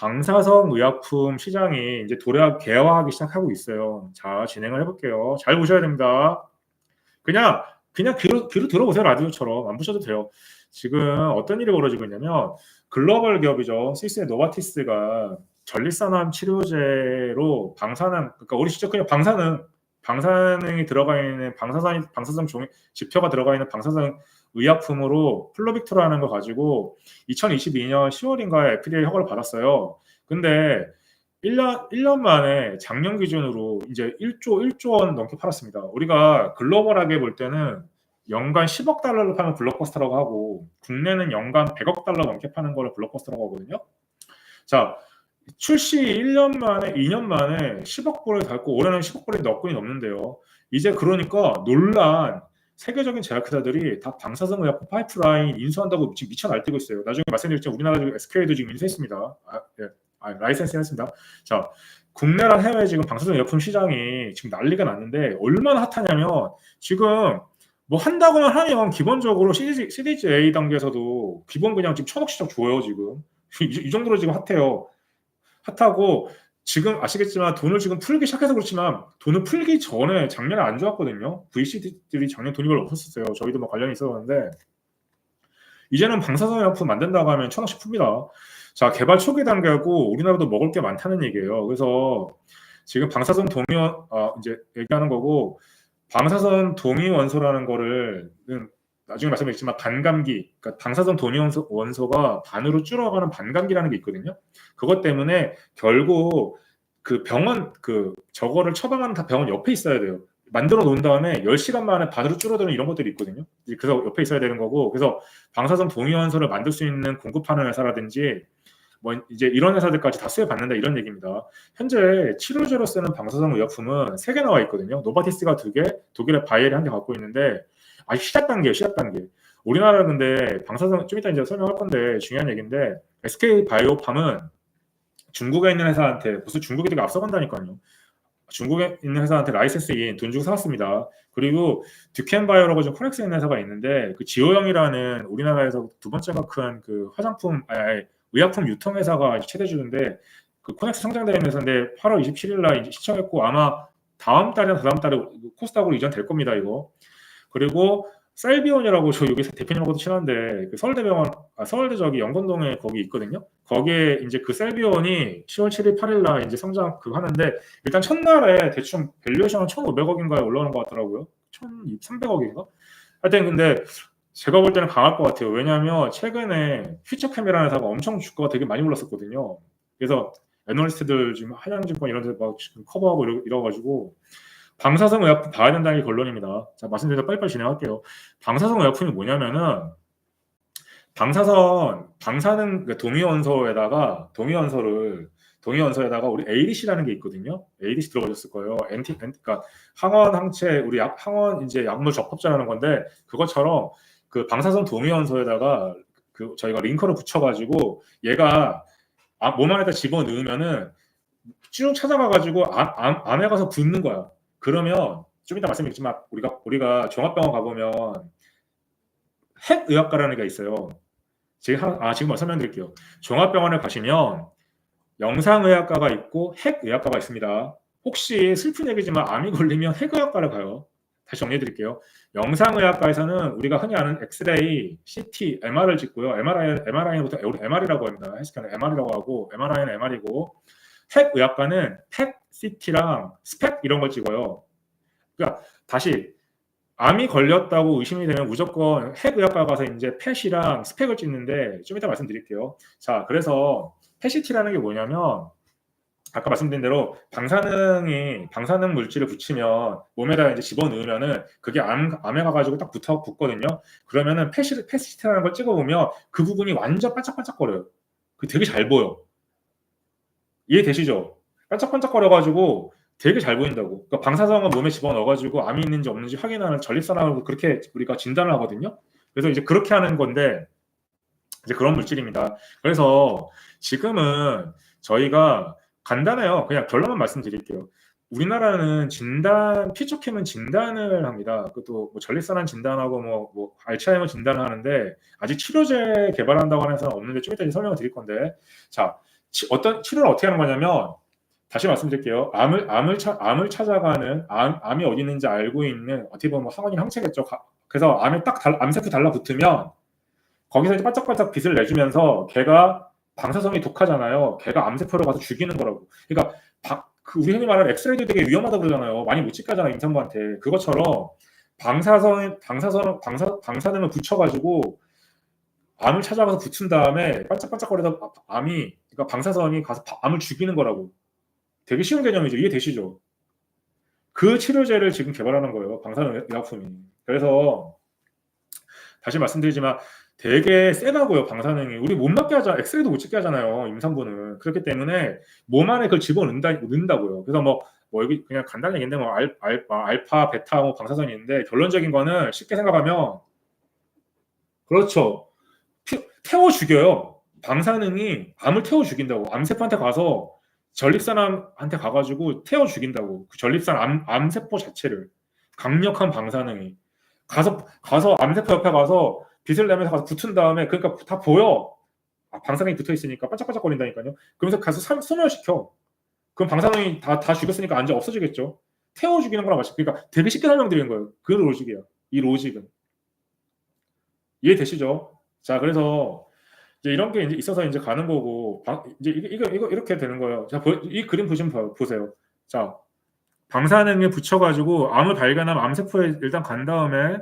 방사성 의약품 시장이 이제 도래하 개화하기 시작하고 있어요. 자, 진행을 해볼게요. 잘 보셔야 됩니다. 그냥 그냥 귀로, 귀로 들어보세요 라디오처럼 안 보셔도 돼요. 지금 어떤 일이 벌어지고 있냐면 글로벌 기업이죠 스위스의 노바티스가 전립선암 치료제로 방사능 그러니까 우리 진짜 그냥 방사능 방사능이 들어가 있는 방사선 방사성 종이 지표가 들어가 있는 방사성 의약품으로 플로빅토라는 걸 가지고 2022년 10월인가에 FDA 허가를 받았어요. 근데 1년 1년 만에 작년 기준으로 이제 1조 1조 원 넘게 팔았습니다. 우리가 글로벌하게 볼 때는 연간 10억 달러를 파는 블록버스터라고 하고 국내는 연간 100억 달러 넘게 파는 거를 블록버스터라고 하거든요. 자, 출시 1년 만에 2년 만에 10억 불을 달고 올해는 10억 불이 넘고는 넘는데요. 이제 그러니까 논란 세계적인 제약회사들이 다 방사성 의약품 파이프라인 인수한다고 지금 미쳐 날뛰고 있어요. 나중에 말씀드렸지만 우리나라 SK도 지금 인수했습니다. 아, 예. 아, 라이센스 했습니다. 자, 국내랑 해외 지금 방사성 의약품 시장이 지금 난리가 났는데 얼마나 핫하냐면 지금 뭐 한다고만 하면 기본적으로 CDG, CDGA 단계에서도 기본 그냥 지금 천억 시장 줘요 지금 이, 이 정도로 지금 핫해요. 핫하고 지금 아시겠지만 돈을 지금 풀기 시작해서 그렇지만 돈을 풀기 전에 작년에 안 좋았거든요. VC들이 작년 돈이 별로 없었어요. 저희도 뭐 관련이 있었는데 이제는 방사성 약품 만든다고 하면 천억씩 풉니다. 자 개발 초기 단계고 우리나라도 먹을 게 많다는 얘기예요. 그래서 지금 방사성 동위원 아, 이제 얘기하는 거고 방사선 동위 원소라는 거를 나중에 말씀드리지만 반감기, 그러니까 방사선 원소, 원소가 반으로 줄어가는 반감기라는 게 있거든요. 그것 때문에 결국 그 병원 그 저거를 처방하는 병원 옆에 있어야 돼요. 만들어 놓은 다음에 10시간 만에 반으로 줄어드는 이런 것들이 있거든요. 그래서 옆에 있어야 되는 거고 그래서 방사선 동위 원소를 만들 수 있는 공급하는 회사라든지 뭐 이제 이런 회사들까지 다 수혜 받는다 이런 얘기입니다. 현재 치료제로 쓰는 방사성 의약품은 세 개 나와 있거든요. 노바티스가 두 개, 독일의 바이엘이 한 개 갖고 있는데 아직 시작 단계예요, 시작 단계. 우리나라는 근데 방사성 좀 이따 이제 설명할 건데 중요한 얘기인데 SK 바이오팜은 중국에 있는 회사한테 무슨 중국이 되게 앞서간다니까요. 중국에 있는 회사한테 라이센스인 돈 주고 사왔습니다. 그리고 듀켄바이오라고 좀 코넥스 있는 회사가 있는데 그 지오영이라는 우리나라에서 두 번째가 큰 그 화장품 아니, 의약품 유통 회사가 최대주주인데 그 코넥스 성장되는 회사인데 8월 27일 날 시청했고 아마 다음 달이나 다음 달에 코스닥으로 이전될 겁니다 이거 그리고 셀비온이라고 저 여기 대표님하고도 친한데 그 서울대병원 아, 서울대 저기 영건동에 거기 있거든요. 거기에 이제 그 셀비온이 10월 7일 8일 날 이제 성장 그 하는데 일단 첫날에 대충 밸류에이션은 1,500억인가에 올라오는 것 같더라고요. 1,300억인가? 하여튼 근데 제가 볼 때는 강할 것 같아요. 왜냐하면 최근에 퓨처캠이라는 회사가 엄청 주가가 되게 많이 올랐었거든요. 그래서 애널리스트들 지금 하양증권 이런 데 막 지금 커버하고 이러, 이러가지고 방사성 의약품 봐야 된다는 게 결론입니다. 자 말씀드려서 빨리빨리 진행할게요. 방사성 의약품이 뭐냐면은 방사선 방사능 그러니까 동위원소에다가 동위원소를 동위원소에다가 우리 ADC라는 게 있거든요. ADC 들어보셨을 거예요. 엔티, 그러니까 항원 항체 우리 약, 항원 이제 약물 적합자라는 건데 그것처럼 그 방사선 동위원소에다가 그 저희가 링커를 붙여가지고 얘가 아, 몸 안에다 집어 넣으면은 쭉 찾아가가지고 암, 암, 암에 가서 붙는 거야. 그러면 좀 이따 말씀드리지만 우리가 우리가 종합병원 가보면 핵의학과라는 게 있어요. 제가 아 지금 설명드릴게요. 종합병원에 가시면 영상의학과가 있고 핵의학과가 있습니다. 혹시 슬픈 얘기지만 암이 걸리면 핵의학과를 가요. 다시 정리해 드릴게요. 영상의학과에서는 우리가 흔히 아는 엑스레이, CT, MR을 찍고요. MRI, MRI부터 MR이라고 합니다. 헬스케어는 MR이라고 하고 MRI는 MR이고 핵의학과는 팩, CT랑 스펙 이런 걸 찍어요. 그러니까 다시 암이 걸렸다고 의심이 되면 무조건 핵 의학과 가서 이제 펫이랑 스펙을 찍는데 좀 이따 말씀드릴게요. 자, 그래서 펫시티라는 게 뭐냐면 아까 말씀드린 대로 방사능이 방사능 물질을 붙이면 몸에다 이제 집어 넣으면은 그게 암, 암에 가가지고 딱 붙어 붙거든요. 그러면은 패시 패시티라는 걸 찍어보면 그 부분이 완전 반짝반짝거려요. 그 되게 잘 보여. 이해되시죠? 반짝반짝거려가지고 되게 잘 보인다고. 그러니까 방사성을 몸에 집어 넣어가지고 암이 있는지 없는지 확인하는 전립선암을 그렇게 우리가 진단을 하거든요. 그래서 이제 그렇게 하는 건데 이제 그런 물질입니다. 그래서 지금은 저희가 간단해요. 그냥 결론만 말씀드릴게요. 우리나라는 진단, 피처캠은 진단을 합니다. 그것도 뭐 전립선암 진단하고 뭐, 뭐 알츠하이머 진단을 하는데 아직 치료제 개발한다고 하는 회사는 없는데 좀 이따 설명을 드릴 건데 자 치, 어떤 치료를 어떻게 하는 거냐면 다시 말씀드릴게요. 암을 암을 차, 암을 찾아가는 암, 암이 어디 있는지 알고 있는 어떻게 보면 항원이 항체겠죠. 가- 그래서 암에 딱 달, 암세포 달라붙으면 거기서 이제 반짝반짝 빛을 내주면서 걔가 방사성이 독하잖아요. 걔가 암세포를 가서 죽이는 거라고. 그러니까 바- 그 우리 흔히 말하는 엑스레이도 되게 위험하다 그러잖아요. 많이 못 찍게 하잖아요. 임산부한테. 그것처럼 방사선 방사선 방사 방사능을 붙여가지고 암을 찾아가서 붙인 다음에 반짝반짝거리다 암이 그러니까 방사선이 가서 바- 암을 죽이는 거라고. 되게 쉬운 개념이죠. 이해되시죠? 그 치료제를 지금 개발하는 거예요. 방사능 의약품이. 그래서 다시 말씀드리지만 되게 세다고요. 방사능이. 우리 못 맞게 하자. 엑스레이도 못 찍게 하잖아요. 임산부는. 그렇기 때문에 몸 안에 그걸 집어넣는다, 넣는다고요. 그래서 뭐, 뭐 여기 그냥 간단한 얘기인데 뭐 알, 알, 알파, 베타, 뭐 방사선이 있는데 결론적인 거는 쉽게 생각하면 그렇죠. 피- 태워 죽여요. 방사능이 암을 태워 죽인다고. 암세포한테 가서 전립선한테 가가지고 태워 죽인다고. 그 전립선 암, 암세포 자체를 강력한 방사능이 가서 가서 암세포 옆에 가서 빛을 내면서 가서 붙은 다음에 그러니까 다 보여. 아, 방사능이 붙어 있으니까 반짝반짝 거린다니까요. 그러면서 가서 사- 소멸시켜. 그럼 방사능이 다, 다 죽였으니까 안전 없어지겠죠. 태워 죽이는 거랑 마찬가지. 그러니까 되게 쉽게 설명드리는 거예요. 그 로직이야. 이 로직은. 이해되시죠? 자, 그래서 이제 이런 게 이제 있어서 이제 가는 거고, 방- 이제 이거, 이거, 이거 이렇게 되는 거예요. 자, 보- 이 그림 보시면 봐- 보세요. 자, 방사능에 붙여가지고 암을 발견하면 암세포에 일단 간 다음에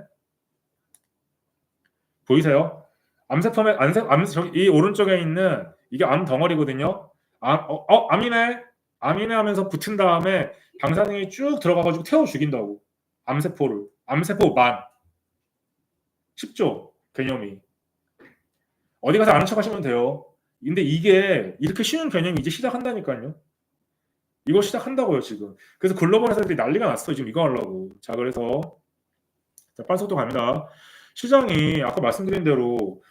보이세요? 암세포에 암세, 암, 저기 이 오른쪽에 있는 이게 암 덩어리거든요. 암, 어, 어, 암이네, 암이네 하면서 붙은 다음에 방사능이 쭉 들어가가지고 태워 죽인다고. 암세포를, 암세포만. 쉽죠? 개념이. 어디 가서 아는 척 하시면 돼요. 근데 이게 이렇게 쉬운 개념이 이제 시작한다니까요. 이거 시작한다고요, 지금. 그래서 글로벌 회사들이 난리가 났어요, 지금 이거 하려고. 자, 그래서 자, 빠른 속도 갑니다. 시장이 아까 말씀드린 대로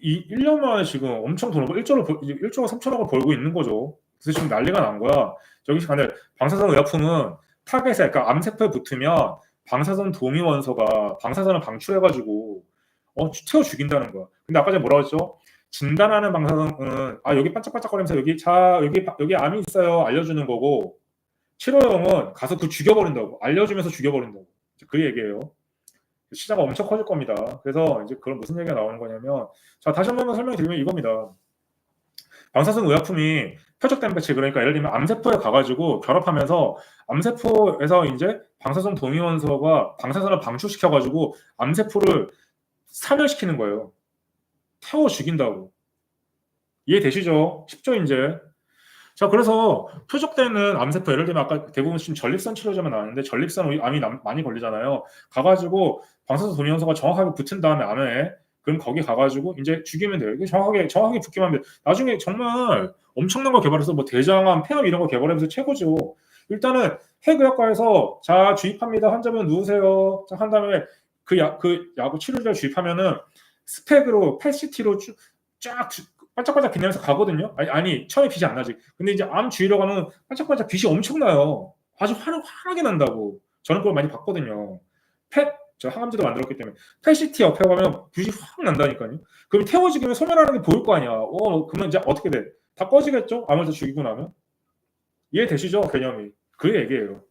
이 1년 만에 지금 엄청 돈을 벌 1조를 1조가 3천억을 벌고 있는 거죠. 그래서 지금 난리가 난 거야. 저기 간에 방사선 의약품은 타겟에 그러니까 암세포에 붙으면 방사선 동위 원소가 방사선을 방출해가지고 어 태워 죽인다는 거야. 근데 아까 전에 뭐라고 했죠? 진단하는 방사선은 아 여기 반짝반짝거리면서 여기 자 여기 여기 암이 있어요 알려주는 거고 치료용은 가서 그 죽여버린다고 알려주면서 죽여버린다고 그 얘기예요. 시장가 엄청 커질 겁니다. 그래서 이제 그런 무슨 얘기가 나오는 거냐면 자 다시 한번 설명드리면 이겁니다. 방사선 의약품이 표적 단백질 그러니까 예를 들면 암세포에 가가지고 결합하면서 암세포에서 이제 방사선 동위원소가 방사선을 방출시켜가지고 암세포를 사멸시키는 거예요. 태워 죽인다고. 이해되시죠? 쉽죠 이제. 자 그래서 표적되는 암세포 예를 들면 아까 대부분 지금 전립선 치료제만 나왔는데 전립선 암이 남- 많이 걸리잖아요. 가가지고 방사선 동위원소가 정확하게 붙은 다음에 암에 그럼 거기 가가지고 이제 죽이면 돼요. 이게 정확하게 정확하게 붙기만 하면 돼. 나중에 정말 엄청난 거 개발해서 뭐 대장암, 폐암 이런 거 개발하면서 최고죠. 일단은 핵의학과에서 자 주입합니다. 환자분 누우세요. 자, 한 다음에 그약그 약을 치료제를 주입하면은 스펙으로 PET-CT로 쫙 주- 반짝반짝 빛나면서 가거든요. 아니, 아니 처음에 빛이 안 나지. 근데 이제 암 주의로 가면 반짝반짝 빛이 엄청 나요. 아주 환, 환하게 난다고. 저는 그걸 많이 봤거든요. 펫, 저 항암제도 만들었기 때문에 PET-CT 옆에 가면 빛이 확 난다니까요. 그럼 태워지기면 소멸하는 게 보일 거 아니야. 어, 그러면 이제 어떻게 돼? 다 꺼지겠죠? 암을 다 죽이고 나면? 이해되시죠? 개념이. 그 얘기예요.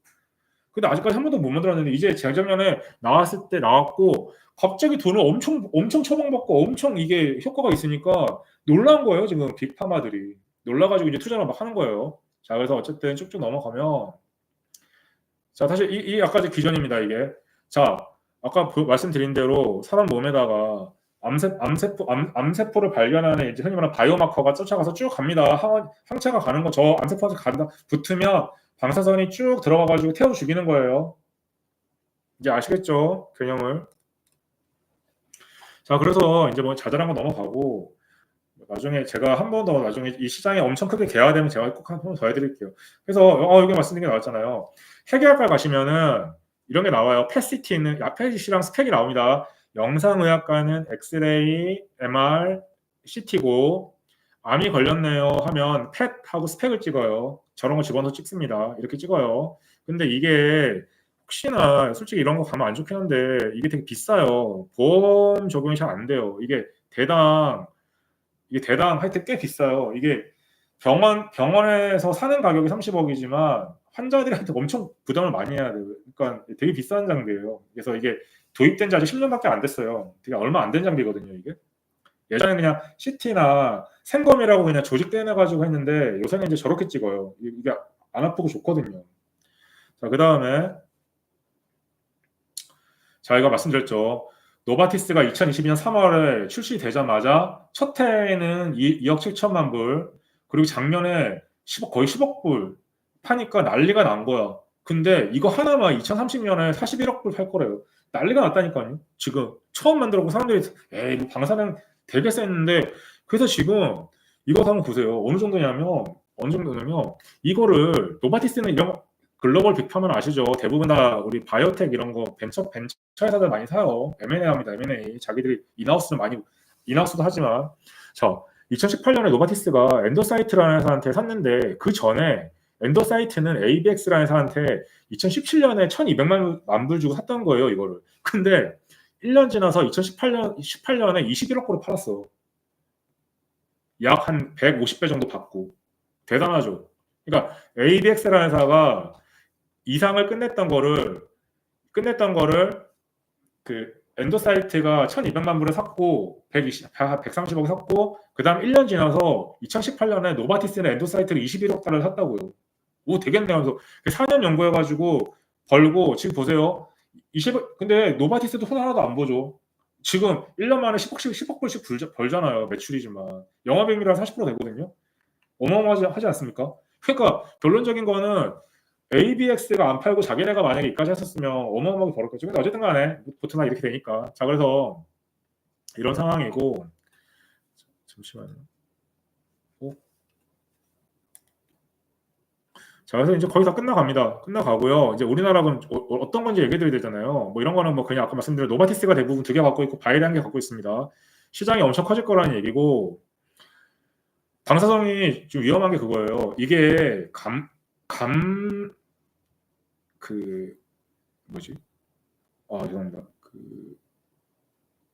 근데 아직까지 한 번도 못 만들었는데 이제 재작년에 나왔을 때 나왔고 갑자기 돈을 엄청 엄청 처방받고 엄청 이게 효과가 있으니까 놀란 거예요 지금 빅파마들이 놀라가지고 이제 투자를 막 하는 거예요. 자 그래서 어쨌든 쭉쭉 넘어가면 자 다시 이, 이 아까 기전입니다 이게 자 아까 보- 말씀드린 대로 사람 몸에다가 암세, 암세포 암, 암세포를 발견하는 이제 흔히 말하는 바이오마커가 쫓아가서 쭉 갑니다. 항, 항체가 가는 거 저 암세포한테 간다 붙으면 방사선이 쭉 들어가가지고 태워 죽이는 거예요. 이제 아시겠죠? 개념을. 자, 그래서 이제 뭐 자잘한 거 넘어가고 나중에 제가 한 번 더 나중에 이 시장이 엄청 크게 개화 되면 제가 꼭 한 번 더 해드릴게요. 그래서 어 여기 말씀드린 게 나왔잖아요. 핵의학과 가시면은 이런 게 나와요. 있는 펫CT랑 스펙이 나옵니다. 영상의학과는 엑스레이, MR, CT고 암이 걸렸네요 하면 펫하고 스펙을 찍어요. 저런 거 집어넣어 찍습니다. 이렇게 찍어요. 근데 이게 혹시나 솔직히 이런 거 가면 안 좋긴 한데 이게 되게 비싸요. 보험 적용이 잘 안 돼요. 이게 대당 이게 대당 하여튼 꽤 비싸요. 이게 병원 병원에서 사는 가격이 30억이지만 환자들한테 엄청 부담을 많이 해야 돼요. 그러니까 되게 비싼 장비예요. 그래서 이게 도입된 지 아직 10년밖에 안 됐어요. 되게 얼마 안 된 장비거든요, 이게. 예전에 그냥 CT나 생검이라고 그냥 조직 떼내 가지고 했는데 요새는 이제 저렇게 찍어요. 이게 안 아프고 좋거든요. 자, 그 다음에 저희가 말씀드렸죠. 노바티스가 2022년 3월에 출시되자마자 첫 해에는 2, 억 7천만 불, 그리고 작년에 10억, 거의 10억 불 파니까 난리가 난 거야. 근데 이거 하나만 2030년에 41억 불 팔 거래요. 난리가 났다니까요. 지금 처음 만들었고 사람들이 에이 뭐 방사능 되게 셌는데 그래서 지금 이거 한번 보세요. 어느 정도냐면 어느 정도냐면 이거를 노바티스는 이런 글로벌 빅파면 아시죠? 대부분 다 우리 바이오텍 이런 거 벤처 벤처 회사들 많이 사요. M&A 합니다. M&A 자기들이 인하우스는 많이 인하우스도 하지만 자 2018년에 노바티스가 엔도사이트라는 회사한테 샀는데 그 전에 엔더사이트는 ABX라는 회사한테 2017년에 1,200만 불 주고 샀던 거예요, 이거를. 근데 1년 지나서 2018년 18년에 21억 불을 팔았어. 약 한 150배 정도 받고. 대단하죠. 그러니까 ABX라는 회사가 이상을 끝냈던 거를 끝냈던 거를 그 엔도사이트가 1,200만 불에 샀고 120, 130억 샀고 그다음 1년 지나서 2018년에 노바티스는 엔도사이트를 21억 달러를 샀다고요. 오 되겠네 하면서 4년 연구해 가지고 벌고 지금 보세요. 20 근데 노바티스도 손 하나도 안 보죠. 지금 1년 만에 10억씩 10억 불씩 벌잖아요. 매출이지만 영업이익률 한40% 되거든요. 어마어마하지 하지 않습니까? 그러니까 결론적인 거는 ABX가 안 팔고 자기네가 만약에 이까지 했었으면 어마어마하게 벌었겠죠. 근데 어쨌든 간에 보트나 이렇게 되니까. 자, 그래서 이런 상황이고 잠시만요. 자, 그래서 이제 거의 다 끝나갑니다. 끝나가고요. 이제 우리나라는 어, 떤 건지 얘기해 드려야 되잖아요. 뭐 이런 거는 뭐 그냥 아까 말씀드린 노바티스가 대부분 두 개 갖고 있고 바이드 한개 갖고 있습니다. 시장이 엄청 커질 거라는 얘기고 방사성이 좀 위험한 게 그거예요. 이게 감, 감, 그, 뭐지? 아, 죄송합니다. 그,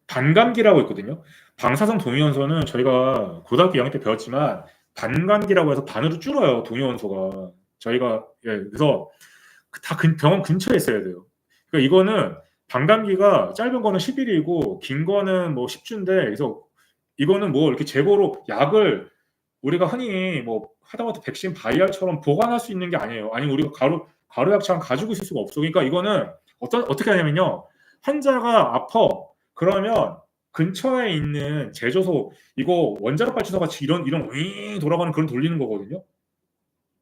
반감기라고 있거든요. 방사성 동위원소는 저희가 고등학교 2학년 때 배웠지만 반감기라고 해서 반으로 줄어요, 동위원소가. 저희가 예, 그래서 다 근, 병원 근처에 있어야 돼요. 그러니까 이거는 반감기가 짧은 거는 10일이고 긴 거는 뭐 10주인데 그래서 이거는 뭐 이렇게 재고로 약을 우리가 흔히 뭐 하다못해 백신 바이알처럼 보관할 수 있는 게 아니에요. 아니 우리가 가루 가루약처럼 가지고 있을 수가 없어. 그러니까 이거는 어떤 어떻게 하냐면요. 환자가 아파 그러면 근처에 있는 제조소 이거 원자력 발전소 같이 이런 이런 윙 돌아가는 그런 돌리는 거거든요.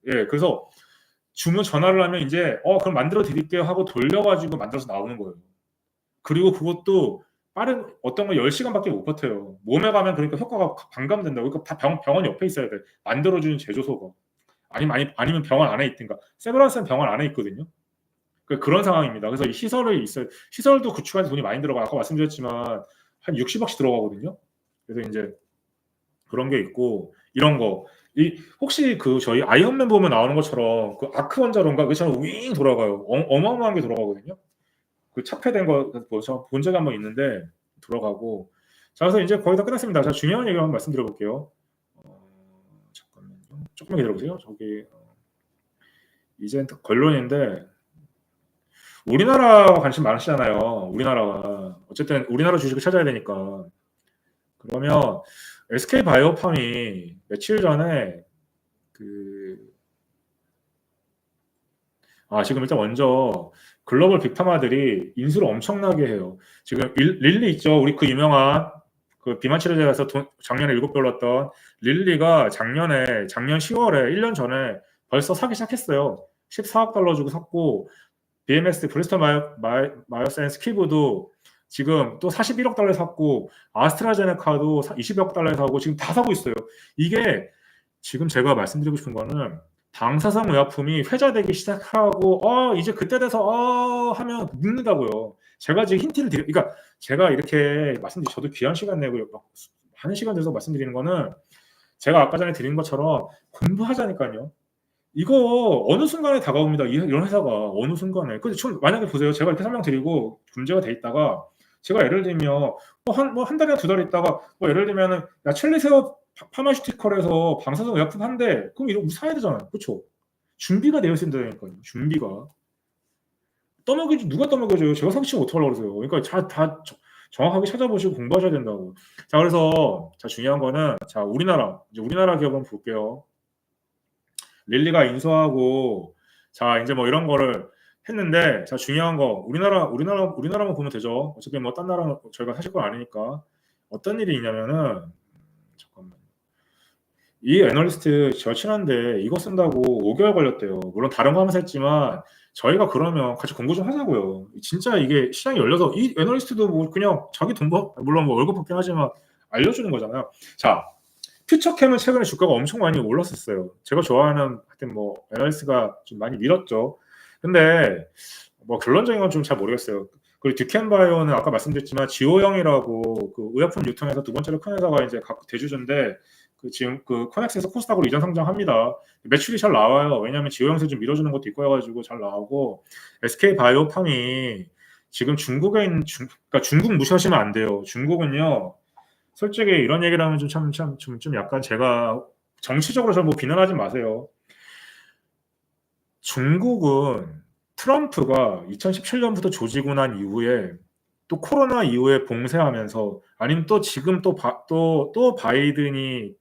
예, 그래서 주문 전화를 하면 이제 어 그럼 만들어 드릴게요 하고 돌려가지고 만들어서 나오는 거예요. 그리고 그것도 빠른 어떤 거 10시간밖에 못 버텨요. 몸에 가면 그러니까 효과가 반감된다. 그러니까 다 병, 병원 옆에 있어야 돼. 만들어주는 제조소가. 아니면 아니, 아니면 병원 안에 있든가. 세브란스는 병원 안에 있거든요. 그 그런 상황입니다. 그래서 이 시설을 있어요. 시설도 구축하는 돈이 많이 들어가. 아까 말씀드렸지만 한 60억씩 들어가거든요. 그래서 이제 그런 게 있고 이런 거. 이 혹시 그 저희 아이언맨 보면 나오는 것처럼 그 아크 원자로인가 그처럼 윙 돌아가요. 어, 마어마하게 돌아가거든요. 그 착폐된 거본 적이 한번 있는데 돌아가고 자 그래서 이제 거의 다 끝났습니다. 자 중요한 얘기 한번 말씀드려 볼게요. 어, 잠깐만요. 조금만 기다려 보세요. 저기 어, 이제 결론인데 우리나라 관심 많으시잖아요. 우리나라가 어쨌든 우리나라 주식을 찾아야 되니까 그러면 SK 바이오팜이 며칠 전에 그 아, 지금 일단 먼저 글로벌 빅파마들이 인수를 엄청나게 해요. 지금 릴리 있죠. 우리 그 유명한 그 비만 치료제에서 작년에 일곱 배 올랐던 릴리가 작년에 작년 10월에 1년 전에 벌써 사기 시작했어요. 14억 달러 주고 샀고 BMS 브리스톨 마이오, 마이오, 센스 키브도 지금 또 41억 달러에 샀고 아스트라제네카도 20억 달러에 사고 지금 다 사고 있어요. 이게 지금 제가 말씀드리고 싶은 거는 방사성 의약품이 회자되기 시작하고 어 이제 그때 돼서 어 하면 묻는다고요. 제가 지금 힌트를 드리 그러니까 제가 이렇게 말씀드리 저도 귀한 시간 내고 하는 시간 돼서 말씀드리는 거는 제가 아까 전에 드린 것처럼 공부하자니까요. 이거 어느 순간에 다가옵니다. 이런 회사가 어느 순간에. 근데 만약에 보세요. 제가 이렇게 설명드리고 문제가 돼 있다가 제가 예를 들면 뭐한 뭐 한 달이나 두 달 있다가 뭐 예를 들면은 야 첼리 새우 파- 파마슈티컬에서 방사선 의약품 한대 그럼 이거 사야 되잖아요. 그렇죠? 준비가 되어 있다니까요. 준비가 떠먹이지 누가 떠먹여줘요? 제가 사기치면 어떡하려고 그러세요? 그러니까 자, 다 저- 정확하게 찾아보시고 공부하셔야 된다고. 자 그래서 자 중요한 거는 자 우리나라 이제 우리나라 기업 한번 볼게요. 릴리가 인수하고 자 이제 뭐 이런 거를 했는데 자 중요한 거 우리나라 우리나라 우리나라만 보면 되죠. 어차피 뭐 딴 나라 저희가 사실 건 아니니까 어떤 일이 있냐면은 잠깐만 이 애널리스트 저 친한데 이거 쓴다고 5개월 걸렸대요. 물론 다른 거 하면서 했지만 저희가 그러면 같이 공부 좀 하자고요. 진짜 이게 시장이 열려서 이 애널리스트도 뭐 그냥 자기 돈 벌, 물론 뭐 월급 받긴 하지만 알려주는 거잖아요. 자, 퓨처캠은 최근에 주가가 엄청 많이 올랐었어요. 제가 좋아하는 하여튼 뭐 애널리스트가 좀 많이 밀었죠. 근데 뭐 결론적인 건 좀 잘 모르겠어요. 그리고 듀켄바이오는 아까 말씀드렸지만 지오형이라고 그 의약품 유통에서 두 번째로 큰 회사가 이제 각 대주주인데 그 지금 그 코넥스에서 코스닥으로 이전 상장합니다. 매출이 잘 나와요. 왜냐하면 지오형에서 좀 밀어주는 것도 있고 해가지고 잘 나오고 SK 바이오팜이 지금 중국에 있는 중, 그러니까 중국 무시하시면 안 돼요. 중국은요. 솔직히 이런 얘기를 하면 좀 참 참 좀 좀 약간 제가 정치적으로 잘뭐 비난하지 마세요. 중국은 트럼프가 2017년부터 조지고 난 이후에 또 코로나 이후에 봉쇄하면서 아니면 또 지금 또또또 또 바이든이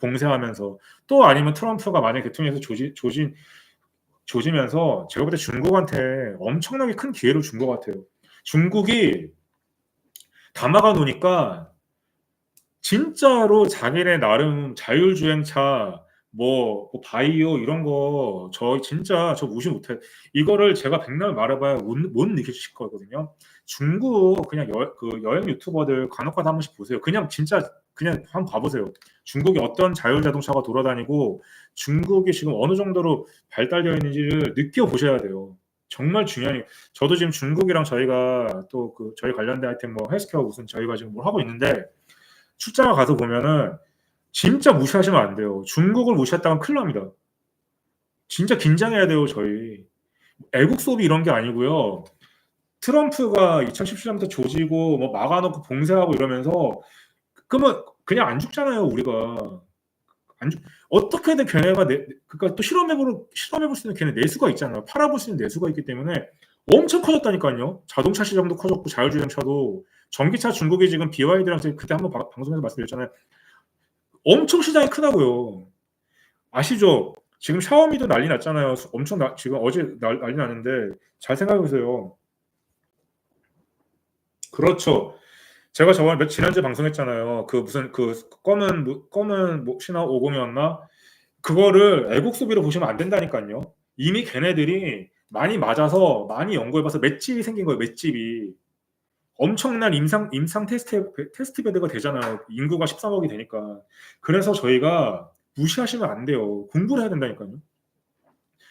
봉쇄하면서 또 아니면 트럼프가 만약 대통령에서 조지 조지 조지면서 제가 볼 때 중국한테 엄청나게 큰 기회를 준 것 같아요. 중국이 담아가 놓으니까 진짜로 자기네 나름 자율주행차 뭐, 뭐 바이오 이런 거 저 진짜 저 무시 못해. 이거를 제가 백날 말해봐야 못, 못 느끼실 거거든요. 중국 그냥 여, 그 여행 유튜버들 간혹가다 한 번씩 보세요. 그냥 진짜 그냥 한번 봐보세요. 중국이 어떤 자율 자동차가 돌아다니고 중국이 지금 어느 정도로 발달되어 있는지를 느껴보셔야 돼요. 정말 중요한. 저도 지금 중국이랑 저희가 또 그 저희 관련된 하여튼 뭐 헬스케어 무슨 저희가 지금 뭘 하고 있는데 출장을 가서 보면은 진짜 무시하시면 안 돼요. 중국을 무시했다면 큰일 납니다. 진짜 긴장해야 돼요, 저희. 애국 소비 이런 게 아니고요. 트럼프가 2017년부터 조지고 뭐 막아놓고 봉쇄하고 이러면서 그러면 그냥 안 죽잖아요, 우리가. 안 죽. 어떻게든 걔네가 내, 그러니까 또 실험해볼 실험해볼 수 있는 걔네 내수가 있잖아요. 팔아볼 수 있는 내수가 있기 때문에 엄청 커졌다니까요. 자동차 시장도 커졌고 자율주행차도 전기차 중국이 지금 BYD랑 그때 한번 바- 방송에서 말씀드렸잖아요. 엄청 시장이 크다고요. 아시죠? 지금 샤오미도 난리 났잖아요. 엄청 나, 지금 어제 날, 난리 났는데 잘 생각해 보세요. 그렇죠. 제가 저번에 몇 지난주에 방송했잖아요. 그 무슨 그 검은 무- 검은 뭐 신화 50이었나? 그거를 애국 소비로 보시면 안 된다니까요. 이미 걔네들이 많이 맞아서 많이 연구해봐서 맷집이 생긴 거예요. 맷집이 엄청난 임상 임상 테스트 테스트 베드가 되잖아요. 인구가 13억이 되니까. 그래서 저희가 무시하시면 안 돼요. 공부를 해야 된다니까요.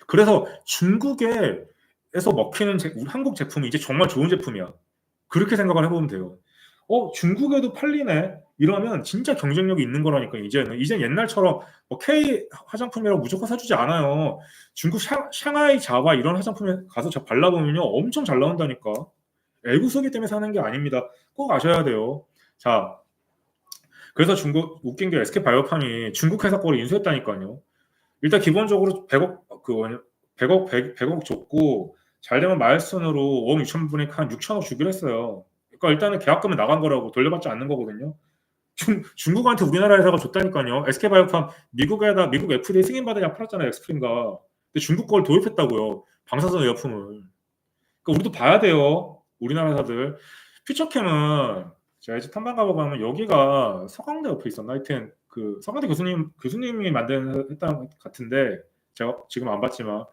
그래서 중국에서 먹히는 제, 한국 제품이 이제 정말 좋은 제품이야. 그렇게 생각을 해보면 돼요. 어 중국에도 팔리네 이러면 진짜 경쟁력이 있는 거라니까 이제는 이제 옛날처럼 뭐 K 화장품이라고 무조건 사주지 않아요. 중국 샹, 샹하이 자바 이런 화장품에 가서 저 발라보면요 엄청 잘 나온다니까. 애국 소비 때문에 사는 게 아닙니다. 꼭 아셔야 돼요. 자, 그래서 중국 웃긴 게 SK 바이오팜이 중국 회사 거를 인수했다니까요. 일단 기본적으로 100억 그 뭐냐, 100억 100, 100억 줬고 잘 되면 마일스톤으로 5억 6천 분의 한 6천억 주기로 했어요. 그러니까 일단은 계약금은 나간 거라고 돌려받지 않는 거거든요. 중, 중국한테 우리나라 회사가 줬다니까요. SK 바이오팜 미국에다 미국 FDA 승인 받으냐 팔았잖아요. 엑스프림가. 근데 중국 걸 도입했다고요. 방사선 의약품을. 그러니까 우리도 봐야 돼요. 우리나라 회사들 퓨처캠은 제가 이제 탐방 가보면 여기가 서강대 옆에 있었나 하여튼 그 서강대 교수님 교수님이 만든 했던 같은데 제가 지금 안 봤지만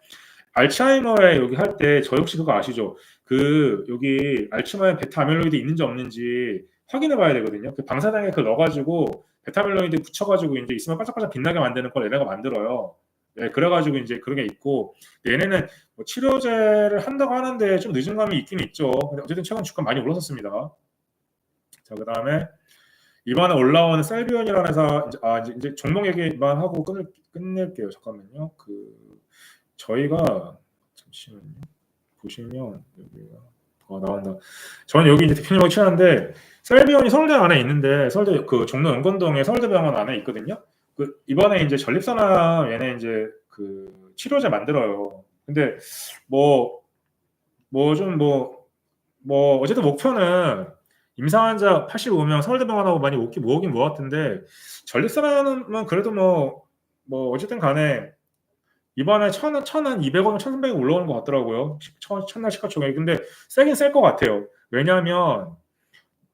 알츠하이머에 여기 할 때 저 역시 그거 아시죠? 그 여기 알츠하이머에 베타 아밀로이드 있는지 없는지 확인해 봐야 되거든요. 그 방사당에 그걸 넣어가지고 베타 아밀로이드 붙여가지고 이제 있으면 반짝반짝 빛나게 만드는 걸 얘네가 만들어요. 네, 그래가지고 이제 그런 게 있고 얘네는 뭐 치료제를 한다고 하는데 좀 늦은 감이 있긴 있죠. 근데 어쨌든 최근 주가 많이 올랐었습니다. 자, 그 다음에 이번에 올라오는 셀비온이라는 회사 이제, 아, 이제, 이제 종목 얘기만 하고 끝낼, 끝낼게요. 잠깐만요. 그 저희가 잠시만요. 보시면 여기가 어, 나온다. 저는 여기 이제 대표님하고 친한데 셀비온이 서울대 안에 있는데 서울대 그 종로 연건동에 서울대병원 안에 있거든요. 그 이번에 이제 전립선암 얘네 이제 그 치료제 만들어요. 근데 뭐 뭐 좀뭐뭐 어쨌든 목표는 임상 환자 85명 서울대병원하고 많이 모으긴 모으긴 모았던데 전립선암은 그래도 뭐뭐 어쨌든 간에 이번에 천, 천한 200원, 1,300원 올라오는 것 같더라고요. 첫, 첫날 시가 총액. 근데 세긴 셀 것 같아요. 왜냐하면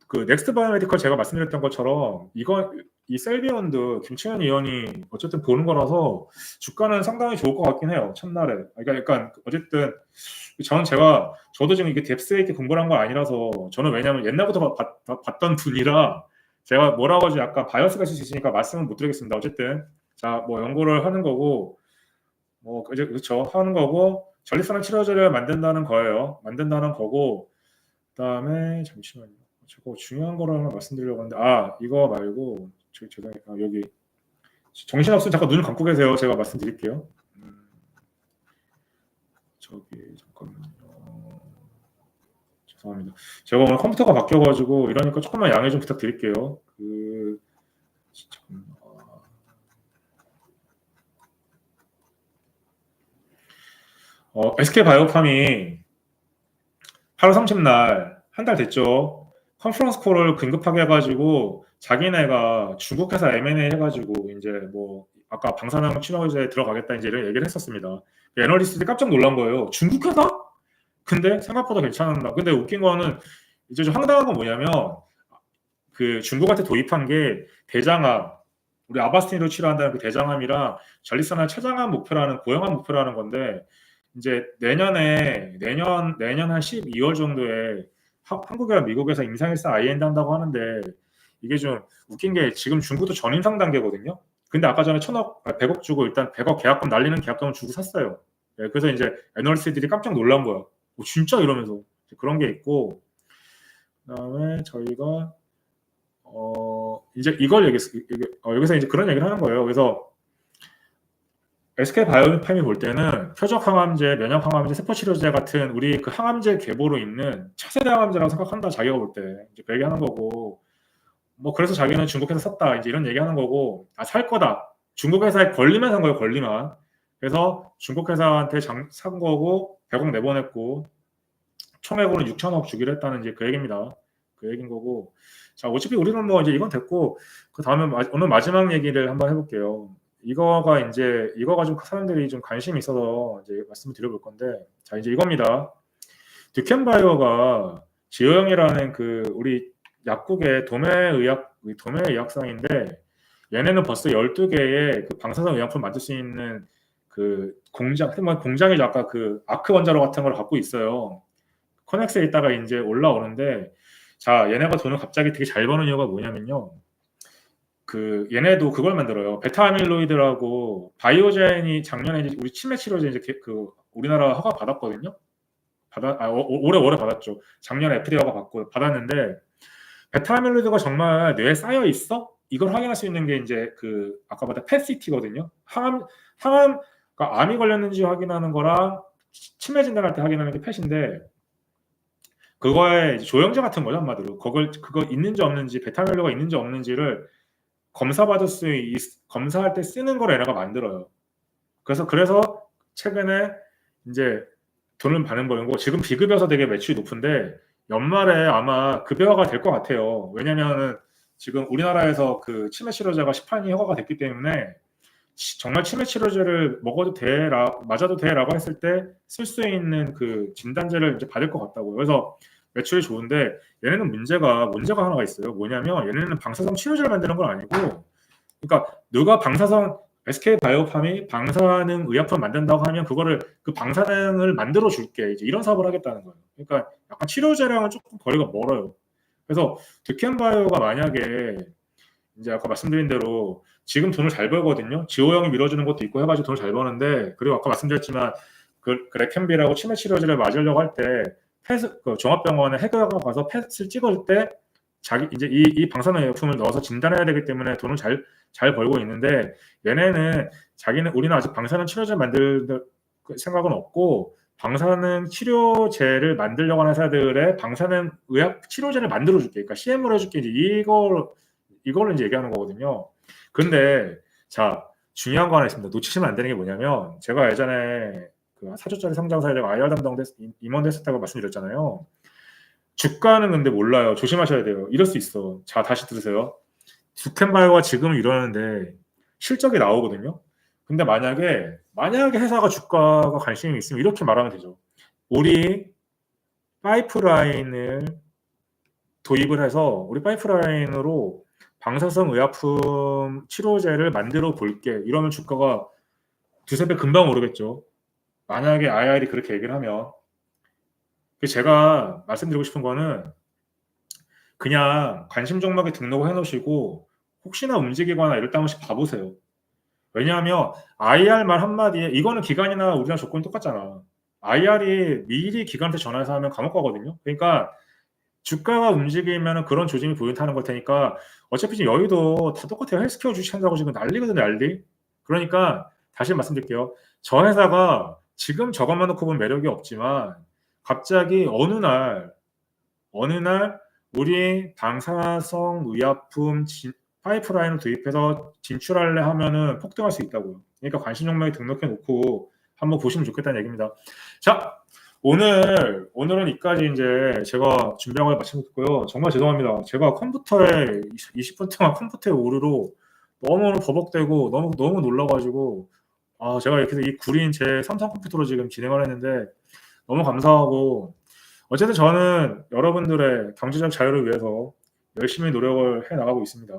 그 넥스트 바이오메디컬 제가 말씀드렸던 것처럼 이거 이 셀비온도 김치현 의원이 어쨌든 보는 거라서 주가는 상당히 좋을 것 같긴 해요. 첫날에. 그러니까 약간 어쨌든 저는 제가 저도 지금 이게 뎁스 있게 공부를 한 건 아니라서 저는 왜냐하면 옛날부터 봤, 봤, 봤 던 분이라 제가 뭐라고 하지 약간 바이어스가 있을 수 있으니까 말씀은 못 드리겠습니다. 어쨌든 자 뭐 연구를 하는 거고 뭐 이제 그렇죠 하는 거고 전립선암 치료제를 만든다는 거예요. 만든다는 거고 그다음에 잠시만요. 저거 중요한 거를 하나 말씀드리려고 하는데 아 이거 말고 저 죄송해요 아, 여기 정신없으면 잠깐 눈을 감고 계세요. 제가 말씀드릴게요. 음, 저기 잠깐만요. 죄송합니다. 제가 오늘 컴퓨터가 바뀌어가지고 이러니까 조금만 양해 좀 부탁드릴게요. 그 잠깐만. 어, SK 바이오팜이 8월 30날 한 달 됐죠. 컨퍼런스 콜을 긴급하게 해가지고 자기네가 중국 회사 M&A 해가지고 이제 뭐 아까 방사능 치료제에 들어가겠다 이제 이런 얘기를 했었습니다. 애널리스트들이 깜짝 놀란 거예요. 중국 회사? 근데 생각보다 괜찮은다. 근데 웃긴 거는 이제 좀 황당한 건 뭐냐면 그 중국한테 도입한 게 대장암 우리 아바스틴으로 치료한다는 그 대장암이랑 전립선암 최장암 목표라는 고형암 목표라는 건데 이제 내년에 내년 내년 한 12월 정도에 하, 한국이랑 미국에서 임상일상 IND 한다고 하는데 이게 좀 웃긴 게 지금 중국도 전임상 단계거든요. 근데 아까 전에 천억, 아, 100억 주고 일단 100억 계약금 날리는 계약금을 주고 샀어요. 네, 그래서 이제 애널리스트들이 깜짝 놀란 거야. 오, 진짜 이러면서 그런 게 있고 그다음에 저희가 어 이제 이걸 여기 어, 여기서 이제 그런 얘기를 하는 거예요. 그래서 SK 바이오팜이 볼 때는 표적 항암제, 면역 항암제, 세포 치료제 같은 우리 그 항암제 계보로 있는 차세대 항암제라고 생각한다. 자기가 볼 때 이제 그 얘기하는 거고 뭐 그래서 자기는 중국에서 샀다 이제 이런 얘기하는 거고 아 살 거다. 중국 회사에 권리만 산 거예요. 권리만. 그래서 중국 회사한테 장, 산 거고 100억 내보냈고 총액으로 6천억 주기로 했다는 이제 그 얘기입니다. 그 얘기인 거고 자 어차피 우리는 뭐 이제 이건 됐고 그 다음에 오늘 마지막 얘기를 한번 해볼게요. 이거가 이제 이거 가지고 사람들이 좀 관심이 있어서 이제 말씀을 드려볼 건데 자 이제 이겁니다. 듀켄바이오가 지효형이라는 그 우리 약국의 도매의학 도매의학상인데 얘네는 벌써 12개의 그 방사선 의약품 만들 수 있는 그 공장, 뭐 공장이 아까 그 아크 원자로 같은 걸 갖고 있어요. 커넥스에 있다가 이제 올라오는데 자 얘네가 돈을 갑자기 되게 잘 버는 이유가 뭐냐면요. 그 얘네도 그걸 만들어요. 베타 아밀로이드라고 바이오젠이 작년에 우리 치매 치료제 이제 그 우리나라 허가 받았거든요. 받아 아, 올해 올해 받았죠. 작년에 FDA 허가 받고 받았는데 베타 아밀로이드가 정말 뇌에 쌓여 있어? 이걸 확인할 수 있는 게 이제 그 아까 말한 펫CT거든요. 항암 항암 그러니까 암이 걸렸는지 확인하는 거랑 치매 진단할 때 확인하는 게 펫인데 그거에 조영제 같은 거죠 한마디로 그걸 그거 있는지 없는지 베타밀로가 있는지 없는지를 검사 받을 수 있, 검사할 때 쓰는 걸 얘네가 만들어요. 그래서 그래서 최근에 이제 돈을 받는 거고 지금 비급여서 되게 매출이 높은데 연말에 아마 급여화가 될 것 같아요. 왜냐면은 지금 우리나라에서 그 치매 치료제가 시판이 허가가 됐기 때문에 정말 치매 치료제를 먹어도 돼라 맞아도 돼라고 했을 때 쓸 수 있는 그 진단제를 이제 받을 것 같다고요. 그래서 매출이 좋은데 얘네는 문제가 문제가 하나가 있어요. 뭐냐면 얘네는 방사선 치료제를 만드는 건 아니고 그러니까 누가 방사선 SK 바이오팜이 방사능 의약품 만든다고 하면 그거를 그 방사능을 만들어 줄게 이제 이런 사업을 하겠다는 거예요. 그러니까 약간 치료제랑은 조금 거리가 멀어요. 그래서 듀켄바이오가 만약에 이제 아까 말씀드린 대로 지금 돈을 잘 벌거든요. 지호 형이 밀어주는 것도 있고 해가지고 돈을 잘 버는데 그리고 아까 말씀드렸지만 그, 그 레켄비라고 치매 치료제를 맞으려고 할 때 펫, 그 종합병원에 해결가 가서 펫을 찍을 때 자기 이제 이, 이 방사능 의약품을 넣어서 진단해야 되기 때문에 돈을 잘, 잘 벌고 있는데 얘네는 자기는 우리는 아직 방사능 치료제 만들 생각은 없고 방사능 치료제를 만들려고 하는 회사들의 방사능 의학 치료제를 만들어 줄게. 그러니까 CM으로 해 줄게. 이제 이걸 이거를 이제 얘기하는 거거든요. 근데 자, 중요한 거 하나 있습니다. 놓치시면 안 되는 게 뭐냐면 제가 예전에 그 4조짜리 성장사에 제가 IR 담당 됐, 임원 됐었다고 말씀드렸잖아요. 주가는 근데 몰라요. 조심하셔야 돼요. 이럴 수 있어. 자, 다시 들으세요. 두캔발과 지금 이러는데 실적이 나오거든요. 근데 만약에 만약에 회사가 주가가 관심이 있으면 이렇게 말하면 되죠. 우리 파이프라인을 도입을 해서 우리 파이프라인으로 방사성 의약품 치료제를 만들어 볼게. 이러면 주가가 두세 배 금방 오르겠죠. 만약에 IR이 그렇게 얘기를 하면 제가 말씀드리고 싶은 거는 그냥 관심 종목에 등록을 해놓으시고 혹시나 움직이거나 이럴 때 한 번씩 봐보세요. 왜냐하면 IR 말 한마디에 이거는 기간이나 우리나라 조건이 똑같잖아. IR이 미리 기관한테 전화해서 하면 감옥 가거든요. 그러니까 주가가 움직이면 그런 조짐이 보인다는 걸 테니까 어차피 지금 여의도 다 똑같아요. 헬스케어 주식 한다고 지금 난리거든요, 난리. 그러니까 다시 말씀드릴게요. 저 회사가 지금 저것만 놓고 보면 매력이 없지만 갑자기 어느 날 어느 날 우리 방사성 의약품 진, 파이프라인을 도입해서 진출할래 하면은 폭등할 수 있다고요. 그러니까 관심 종목에 등록해 놓고 한번 보시면 좋겠다는 얘기입니다. 자, 오늘 오늘은 이까지 이제 제가 준비한 걸 마치고요. 정말 죄송합니다. 제가 컴퓨터에 20분 동안 컴퓨터에 오류로 너무 버벅대고 너무 너무 놀라가지고 아 제가 이렇게 이 구린 제 삼성 컴퓨터로 지금 진행을 했는데 너무 감사하고 어쨌든 저는 여러분들의 경제적 자유를 위해서 열심히 노력을 해 나가고 있습니다.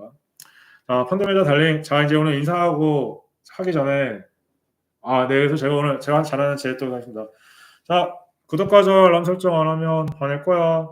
자, 펀드매저 달링. 자, 이제 오늘 인사하고 하기 전에 아, 네, 그래서 제가 오늘 제가 잘하는 제또 하겠습니다. 자, 구독과 좋아요, 알람 설정 안 하면 화낼 거야.